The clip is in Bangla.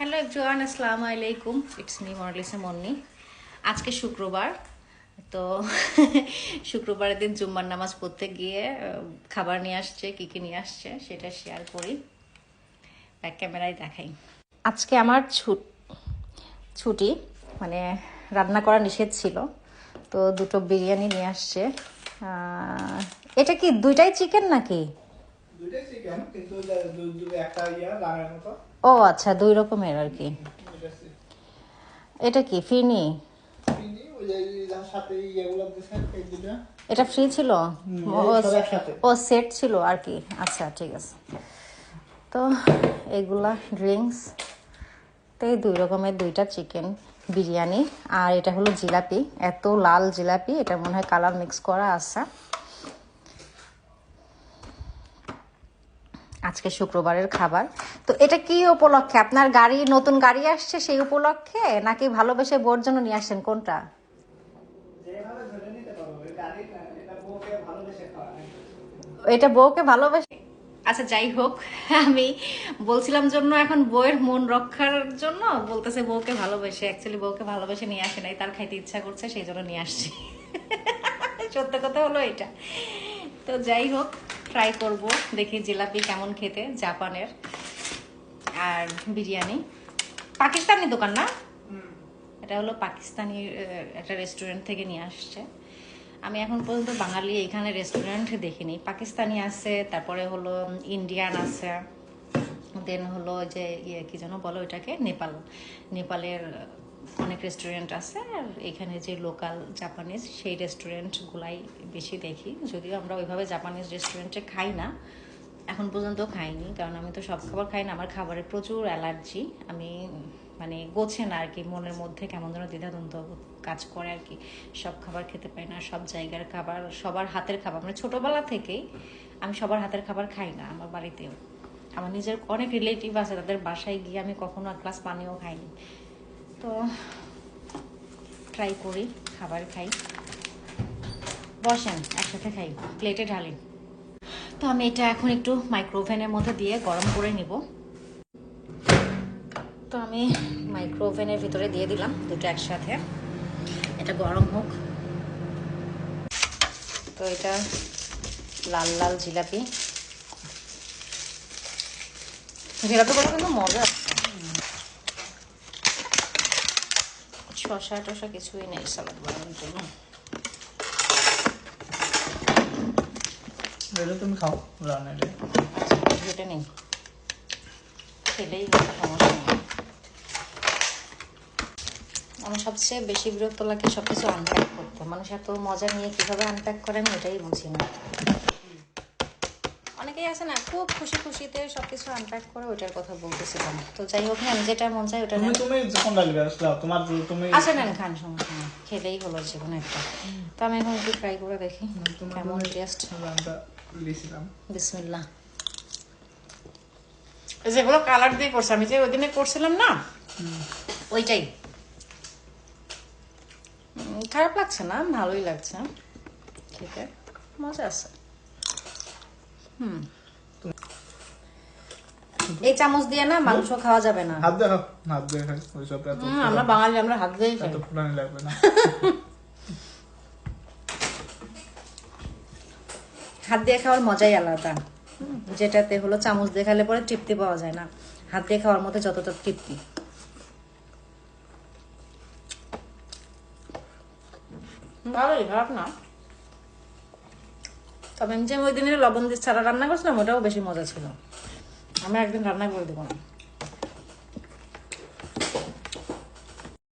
হ্যালো এভরিওয়ান, আসসালামু আলাইকুম। ইটস মি মনালিসা মন্নি আজকে শুক্রবার, তো শুক্রবারের দিন জুম্মার নামাজ পড়তে গিয়ে খাবার নিয়ে আসছে, কী কী নিয়ে আসছে, সেটা শেয়ার করি। ব্যাক ক্যামেরায় দেখাই। আজকে আমার ছুট মানে রান্না করা নিষেধ ছিল, তো দুটো বিরিয়ানি নিয়ে আসছে। এটা কি দুইটাই চিকেন নাকি? দুইটাই চিকেন কিন্তু একটা ইয়া রানের মতো। ও আচ্ছা দুই রকমের আর কি। এটা কি ফিনি? এটা ফ্রি ছিল। ও সেট ছিল আর কি। আচ্ছা ঠিক আছে। তো এগুলা ড্রিঙ্কস। তো এই দুই রকমের দুইটা চিকেন বিরিয়ানি। আর এটা হলো জিলাপি। এত লাল জিলাপি এটা মনে হয় কালার মিক্স করা আছে। আজকে শুক্রবারের খাবার। তো এটা কি উপলক্ষে? আপনার গাড়ি, নতুন গাড়ি আসছে সেই উপলক্ষে? নাকি ভালোবেসে বোর জন্য নিয়ে আসছেন কোনটা? এটা বউকে ভালোবাসে আচ্ছা যাই হোক, আমি বলছিলাম জন্য এখন বউয়ের মন রক্ষার জন্য বলতেছে বউকে ভালোবেসে। অ্যাকচুয়ালি বউকে ভালোবেসে নিয়ে আসে নাই, তার খাইতে ইচ্ছা করছে, সেই জন্য নিয়ে আসছি। সত্য কথা হলো এটা। তো যাই হোক ট্রাই করব। দেখি জিলাপি কেমন খেতে জাপানের। আর বিরিয়ানি। পাকিস্তানি দোকান না? এটা হলো পাকিস্তানি একটা রেস্টুরেন্ট থেকে নিয়ে আসছে। আমি এখন পর্যন্ত বাঙালি এখানে রেস্টুরেন্ট দেখিনি। পাকিস্তানি আছে তারপরে হলো ইন্ডিয়ান আছে। দেন হলো যে ইয়ে কি যেন বলো এটাকে নেপাল। নেপালের অনেক রেস্টুরেন্ট আছে আর এখানে যে লোকাল জাপানিজ সেই রেস্টুরেন্টগুলাই বেশি দেখি। যদিও আমরা ওইভাবে জাপানিজ রেস্টুরেন্টে খাই না, এখন পর্যন্ত খাইনি, কারণ আমি তো সব খাবার খাই না, আমার খাবারে প্রচুর অ্যালার্জি, আমি মানে গোছে না আর কি মনের মধ্যে কেমন যেন দ্বিধাদ্বন্দ্ব কাজ করে আর কি সব খাবার খেতে পাই না, সব জায়গার খাবার, সবার হাতের খাবার মানে ছোটবেলা থেকেই আমি সবার হাতের খাবার খাই না আমার বাড়িতেও। আমার নিজের অনেক রিলেটিভ আছে, তাদের বাসায় গিয়ে আমি কখনো এক গ্লাস পানিও খাইনি। ট্রাই করি, খাবার খাই। বসেন, একসাথে খাই। প্লেটে ঢালি। তো আমি এটা এখন একটু মাইক্রোওভেনের মধ্যে দিয়ে গরম করে নিব। তো আমি মাইক্রোওভেনের ভিতরে দিয়ে দিলাম দুটো একসাথে। এটা গরম হোক। তো এটা লাল লাল জিলাপি। জিলাপিগুলো কিন্তু মজা শশা টশা কিছুই নেই সালাদ বানানোর জন্য। তুমি খাও রানের যেটা নেই। খেলেই সমস্যা নেই। আমার সবচেয়ে বেশি বিরক্ত লাগে সব কিছু আনপ্যাক করতে। মানুষ এত মজা নিয়ে কীভাবে আনপ্যাক করে আমি এটাই বুঝি না। অনেকেই আছে না খুব খুশি খুশিতে সব কিছু আনপ্যাক করে ওইটার কথা বলতেছিলাম। তো যাই হোক না যেটা মন চায় ওটা তুমি তুমি যখন লাগবে আসলাম তোমার তুমি আচ্ছা নেন খান সমস্যা খেলেই হলো কোনো একটা। তো আমি এখন একটু ট্রাই করে দেখি কেমন টেস্ট বিসমিল্লাহ। যেগুলো কালার দিয়ে করছে আমি যে ওই দিনে করছিলাম না ওইটাই। খারাপ লাগছে না ভালোই লাগছে। খেতে মজা আছে। হুম। এই চামচ দিয়ে না মাংস খাওয়া যাবে না। হাত দেখো হাত দিয়ে খাই। ওইসব এত আমরা বাঙালি আমরা হাত দিয়েই খাই। এত পুরানি লাগবে না। হাত দিয়ে খাওয়ার মজাই আলাদা। যেটাতে হলো চামচ দিয়ে খেলে পরে তৃপ্তি পাওয়া যায় না। হাত দিয়ে খাওয়ার মধ্যে যতটা তৃপ্তি। ভালোই খারাপ না। তবে আমি যে ওই দিনের লবণ দিয়ে ছাড়া রান্না করছিলাম, ওটাও বেশি মজা ছিল। আমি একদিন রান্না করে দেবো না।